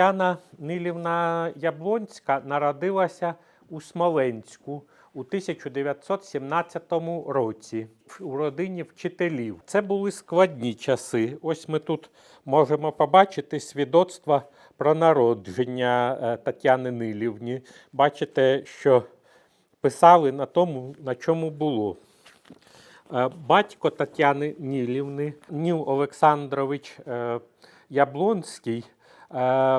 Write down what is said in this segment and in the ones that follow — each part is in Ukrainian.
Тетяна Нилівна Яблонська народилася у Смоленську у 1917 році у родині вчителів. Це були складні часи. Ось ми тут можемо побачити свідоцтва про народження е, Тетяни Нилівні. Бачите, що писали на тому, на чому було. Е, Батько Тетяни Нілівни, Ніл Олександрович е, Яблонський,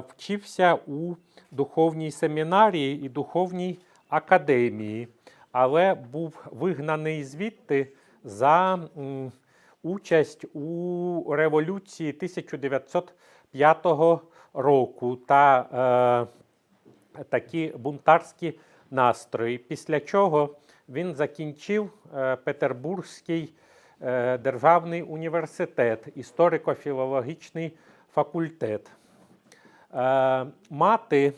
вчився у духовній семінарії і духовній академії, але був вигнаний звідти за участь у революції 1905 року та е, такі бунтарські настрої. Після чого він закінчив е, Петербурзький е, державний університет, історико-філологічний факультет. Е, Мати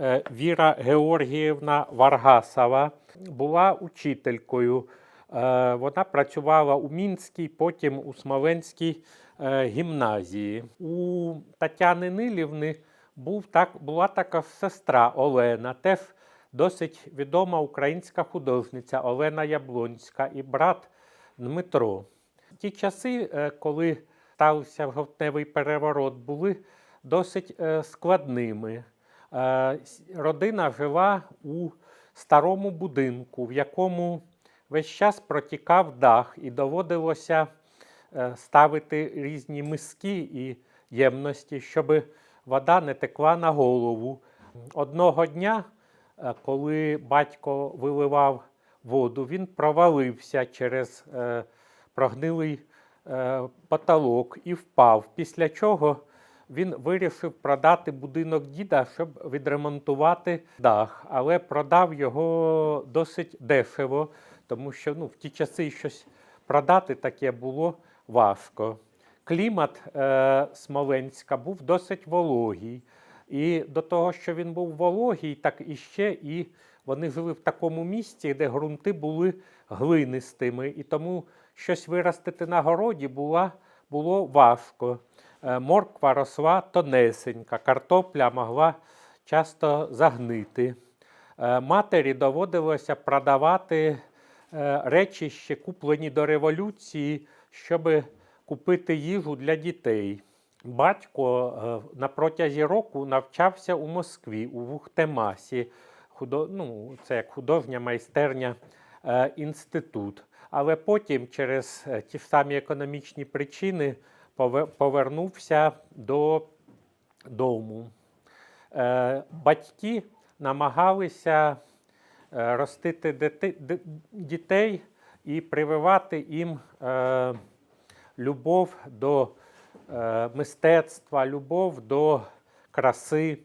е, Віра Георгіївна Варгасова була учителькою. Е, Вона працювала у Мінській, потім у Смоленській гімназії. У Тетяни Нилівни був так, була така сестра Олена, теж досить відома українська художниця Олена Яблонська і брат Дмитро. Ті часи, коли стався жовтневий переворот, були досить е, складними. Е, Родина жила у старому будинку, в якому весь час протікав дах, і доводилося е, ставити різні миски і ємності, щоб вода не текла на голову. Одного дня, коли батько виливав воду, він провалився через прогнилий потолок і впав. Після чого він вирішив продати будинок діда, щоб відремонтувати дах, але продав його досить дешево, тому що ну, в ті часи щось продати таке було важко. Клімат е, Смоленська був досить вологий. І до того, що він був вологий, так і ще і вони жили в такому місці, де ґрунти були глинистими, і тому щось виростити на городі була, було важко. Е, Морква росла тонесенька, картопля могла часто загнити. Е, Матері доводилося продавати е, речі, куплені до революції, щоб купити їжу для дітей. Батько на протязі року навчався у Москві, у Вухтемасі. Худо, ну, це як художня майстерня інститут. Але потім, через ті ж самі економічні причини, повернувся до дому. Е, батьки намагалися е, ростити дітей і прививати їм е, любов до мистецтва, любов до краси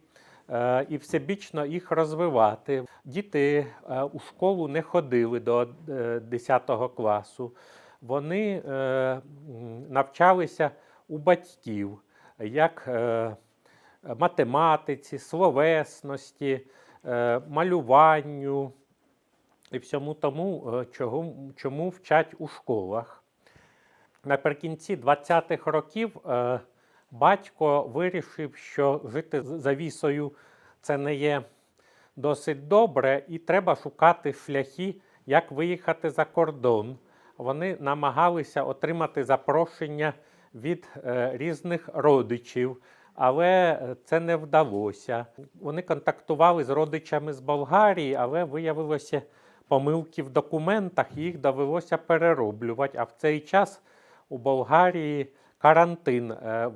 і всебічно їх розвивати. Діти у школу не ходили до е, 10 класу. Вони е, навчалися у батьків, як е, математиці, словесності, е, малюванню і всьому тому, чому вчать у школах. Наприкінці 20-х років батько вирішив, що жити за вісою це не є досить добре, і треба шукати шляхи, як виїхати за кордон. Вони намагалися отримати запрошення від е, різних родичів, але е, це не вдалося. Вони контактували з родичами з Болгарії, але виявилося помилки в документах, їх довелося перероблювати. А в цей час у Болгарії карантин е,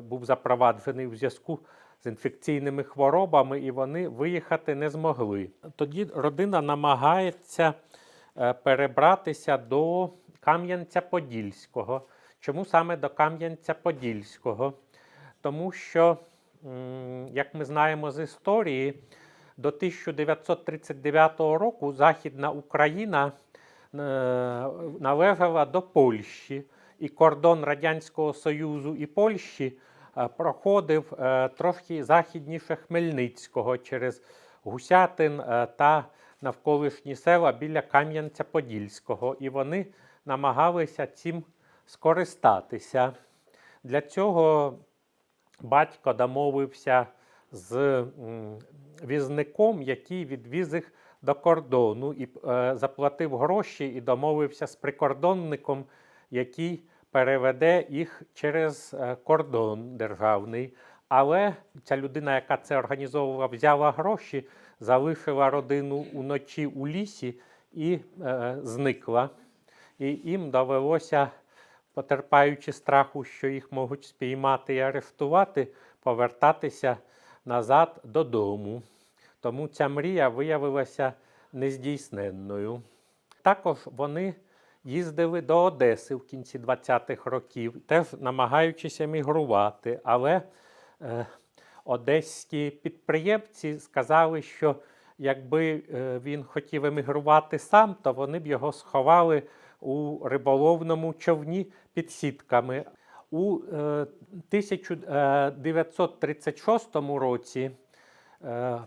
був запроваджений в зв'язку з інфекційними хворобами, і вони виїхати не змогли. Тоді родина намагається перебратися до Кам'янця-Подільського. Чому саме до Кам'янця-Подільського? Тому що, як ми знаємо з історії, до 1939 року Західна Україна е, належала до Польщі, і кордон Радянського Союзу і Польщі е, проходив е, трохи західніше Хмельницького через Гусятин е, та навколишні села біля Кам'янця-Подільського. І вони намагалися цим скористатися. Для цього батько домовився з візником, який відвіз їх до кордону і е, заплатив гроші і домовився з прикордонником, який переведе їх через е, кордон державний. Але ця людина, яка це організовувала, взяла гроші, залишила родину уночі у лісі і е, зникла. І їм довелося, потерпаючи страху, що їх можуть спіймати і арештувати, повертатися назад додому. Тому ця мрія виявилася нездійсненною. Також вони їздили до Одеси в кінці 20-х років, теж намагаючись емігрувати. Але е, одеські підприємці сказали, що якби е, він хотів емігрувати сам, то вони б його сховали у риболовному човні під сітками. У е, 1936 році е,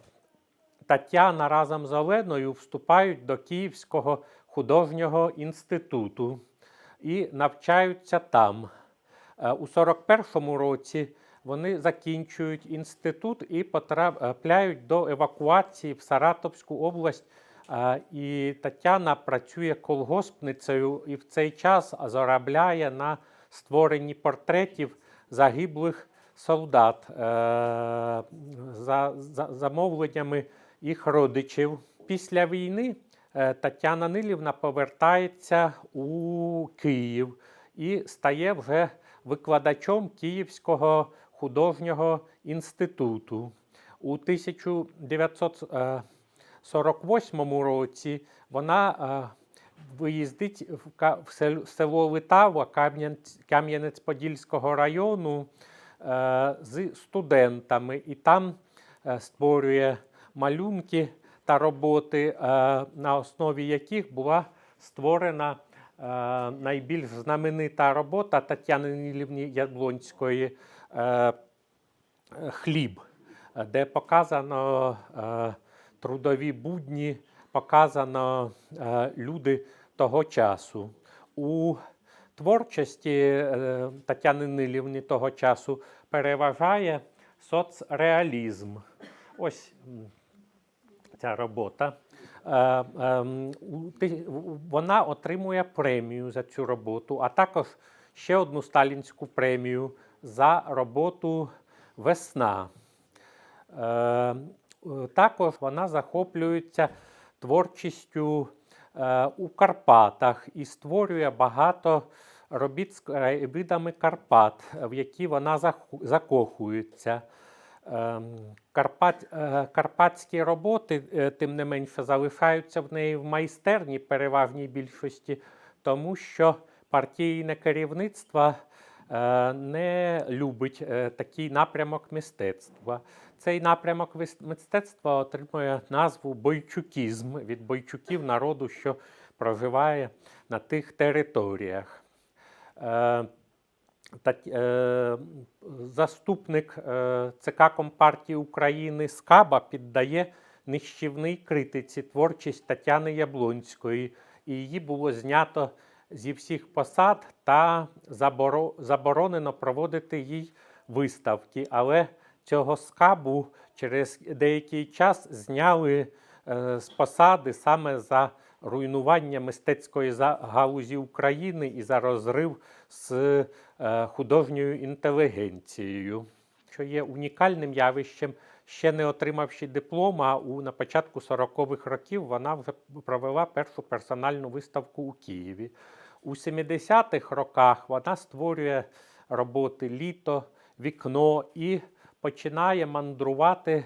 Тетяна разом з Оленою вступають до Київського художнього інституту і навчаються там. Е, У 41-му році вони закінчують інститут і потрапляють до евакуації в Саратовську область. Е, І Тетяна працює колгоспницею і в цей час заробляє на створенні портретів загиблих солдат е, за, за замовленнями їх родичів. Після війни е, Тетяна Нилівна повертається у Київ і стає вже викладачом Київського художнього інституту. У 1948 році вона е, виїздить в село Литава Кам'янець- Кам'янець-Подільського району е, з студентами, і там е, створює малюнки та роботи, е, на основі яких була створена е, найбільш знаменита робота Тетяни Нілівні Яблонської е, хліб, е, де показано е, трудові будні, показано е, люди того часу. У творчості е, Тетяни Нилівни того часу переважає соцреалізм. Ось ця робота. Е, ем, Вона отримує премію за цю роботу, а також ще одну сталінську премію за роботу Весна. Е, е, Також вона захоплюється творчістю у Карпатах і створює багато робіт з краєвидами Карпат, в які вона закохується. Ем, Карпат, е, карпатські роботи, е, тим не менше, залишаються в неї в майстерні переважній більшості, тому що партійне керівництво е, не любить такий напрямок мистецтва. Цей напрямок мистецтва отримує назву бойчукізм від бойчуків народу, що проживає на тих територіях. Е, заступник е, ЦК Компартії України Скаба піддає нищівній критиці творчість Тетяни Яблонської, і її було знято зі всіх посад та заборонено проводити їй виставки. Але цього скабу через деякий час зняли е, з посади саме за руйнування мистецької галузі України і за розрив з е, художньою інтелігенцією, що є унікальним явищем. Ще не отримавши диплома, у, на початку 40-х років вона вже провела першу персональну виставку у Києві. У 70-х роках вона створює роботи Літо, Вікно і починає мандрувати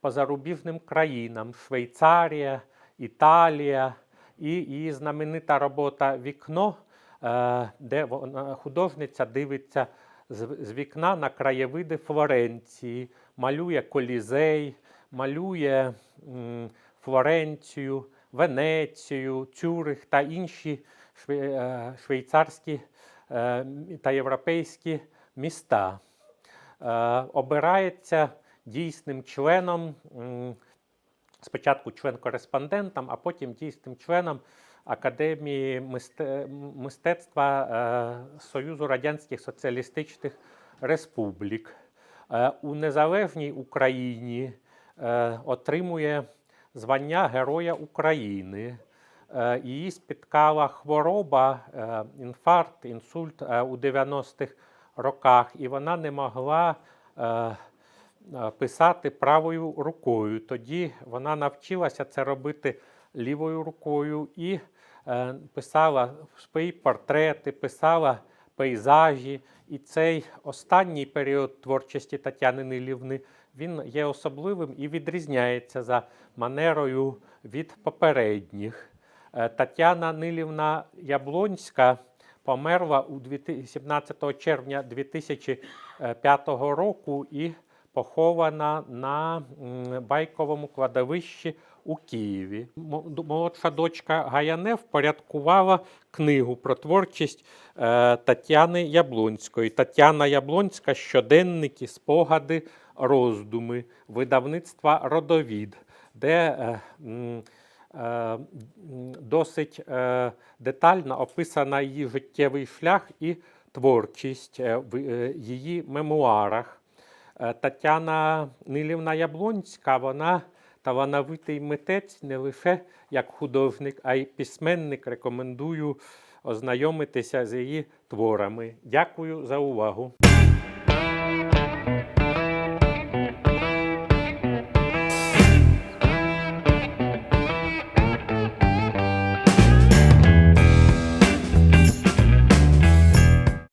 по зарубіжним країнам Швейцарія, Італія і її знаменита робота Вікно, е, де вона, художниця дивиться з, вікна на краєвиди Флоренції, малює Колізей, малює Флоренцію, Венецію, Цюрих та інші е, швейцарські е, та європейські міста. Обирається дійсним членом, спочатку член-кореспондентом, а потім дійсним членом Академії мистецтва е, Союзу Радянських Соціалістичних Республік. е, у незалежній Україні е, отримує звання Героя України. Її спіткала хвороба, інфаркт, інсульт у 90-х роках, і вона не могла писати правою рукою. Тоді вона навчилася це робити лівою рукою і е, писала свої портрети, писала пейзажі. І цей останній період творчості Тетяни Нилівни він є особливим і відрізняється за манерою від попередніх. Е, Тетяна Нилівна Яблонська померла у 17 червня 2005 року і похована на Байковому кладовищі у Києві. Молодша дочка Гаянев порядкувала книгу про творчість е, Тетяни Яблонської. Тетяна Яблонська щоденники, спогади, роздуми, видавництва Родовід, де е, е, досить детально описана її життєвий шлях і творчість в її мемуарах. Е, Тетяна Нилівна Яблонська, вона талановитий митець не лише як художник, а й письменник. Рекомендую ознайомитися з її творами. Дякую за увагу.